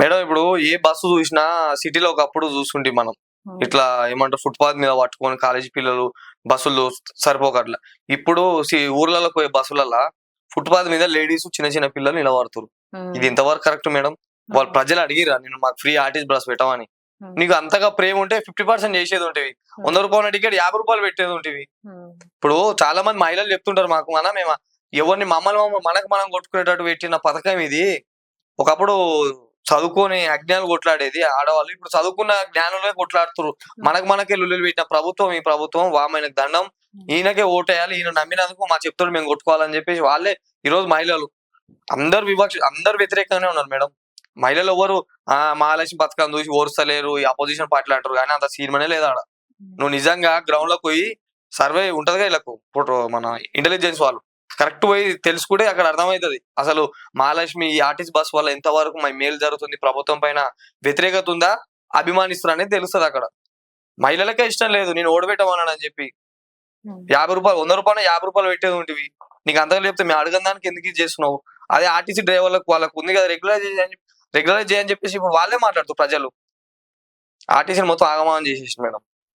Madam ఇప్పుడు ఏ bus చూసినా సిటీలో ఒకప్పుడు చూస్తుంటే మనం. ఇట్లా ఏమంటారు ఫుట్పాత్ మీద పట్టుకొని కాలేజీ పిల్లలు బస్సులు సరిపోకట్లా. ఇప్పుడు ఊర్లలో పోయే బస్సులలో ఫుట్పాత్ మీద లేడీస్ చిన్న చిన్న పిల్లలు నిలబడుతున్నారు ఇది ఎంతవరకు కరెక్ట్ మేడం? వాళ్ళు ప్రజలు అడిగిరా నేను మాకు ఫ్రీ ఆర్టిస్ట్ బస్ పెట్టమని. నీకు అంతగా ప్రేమ ఉంటే ఫిఫ్టీ పర్సెంట్ చేసేది ఉంటేవి. వంద రూపాయల టికెట్ యాభై రూపాయలు పెట్టేది ఉంటేవి. ఇప్పుడు చాలా మంది మహిళలు చెప్తుంటారు మాకు మన మేము ఎవరిని మమ్మల్ని మమ్మల్ని మనకు మనం కొట్టుకునేటట్టు పెట్టిన పథకం ఇది. ఒకప్పుడు చదువుకొని అజ్ఞానులు కొట్లాడేది ఆడవాళ్ళు. ఇప్పుడు చదువుకున్న జ్ఞానులే కొట్లాడుతున్నారు మనకు మనకే లుల్లులు పెట్టిన ప్రభుత్వం ఈ ప్రభుత్వం వామైనకు దండం. ఈయనకే ఓటేయాలి ఈయన నమ్మినందుకు మా చెప్తాడు మేము కొట్టుకోవాలని చెప్పేసి వాళ్ళే ఈ రోజు మహిళలు. అందరు వివక్ష అందరు వ్యతిరేకంగానే ఉన్నారు మేడం. మహిళలు ఎవరు ఆ మహాలక్ష్మి పథకం చూసి ఓర్స్తలేరు ఈ అపోజిషన్ పార్టీలు అంటారు కానీ అంత సీన్మనే లేదు ఆడ. నువ్వు నిజంగా గ్రౌండ్లోకి పోయి సర్వే ఉంటది వీళ్ళకు మన ఇంటెలిజెన్స్ వాళ్ళు. కరెక్ట్ పోయి తెలుసుకుంటే అక్కడ అర్థమవుతుంది. అసలు మహాలక్ష్మి ఈ ఆర్టిస్ట్ బస్ వల్ల ఎంతవరకు మా మేలు జరుగుతుంది ప్రభుత్వం పైన వ్యతిరేకత ఉందా అభిమానిస్తున్నా అనేది తెలుస్తుంది అక్కడ. మహిళలకే ఇష్టం లేదు నేను ఓడబెట్టమన్నాను అని చెప్పి. యాభై రూపాయలు వంద రూపాయలు యాభై రూపాయలు పెట్టేది ఉంటివి. నీకు అంతగా చెప్తే మేము అడగని దానికి ఎందుకు చేస్తున్నావు? అదే ఆర్టీసీ డ్రైవర్లకు వాళ్ళకు ఉంది కదా రెగ్యులర్ చేయని రెగ్యులర్ చేయని చెప్పేసి ఇప్పుడు వాళ్ళే మాట్లాడుతారు ప్రజలు. ఆర్టీసీని మొత్తం ఆగమానం చేసేసి మేడం.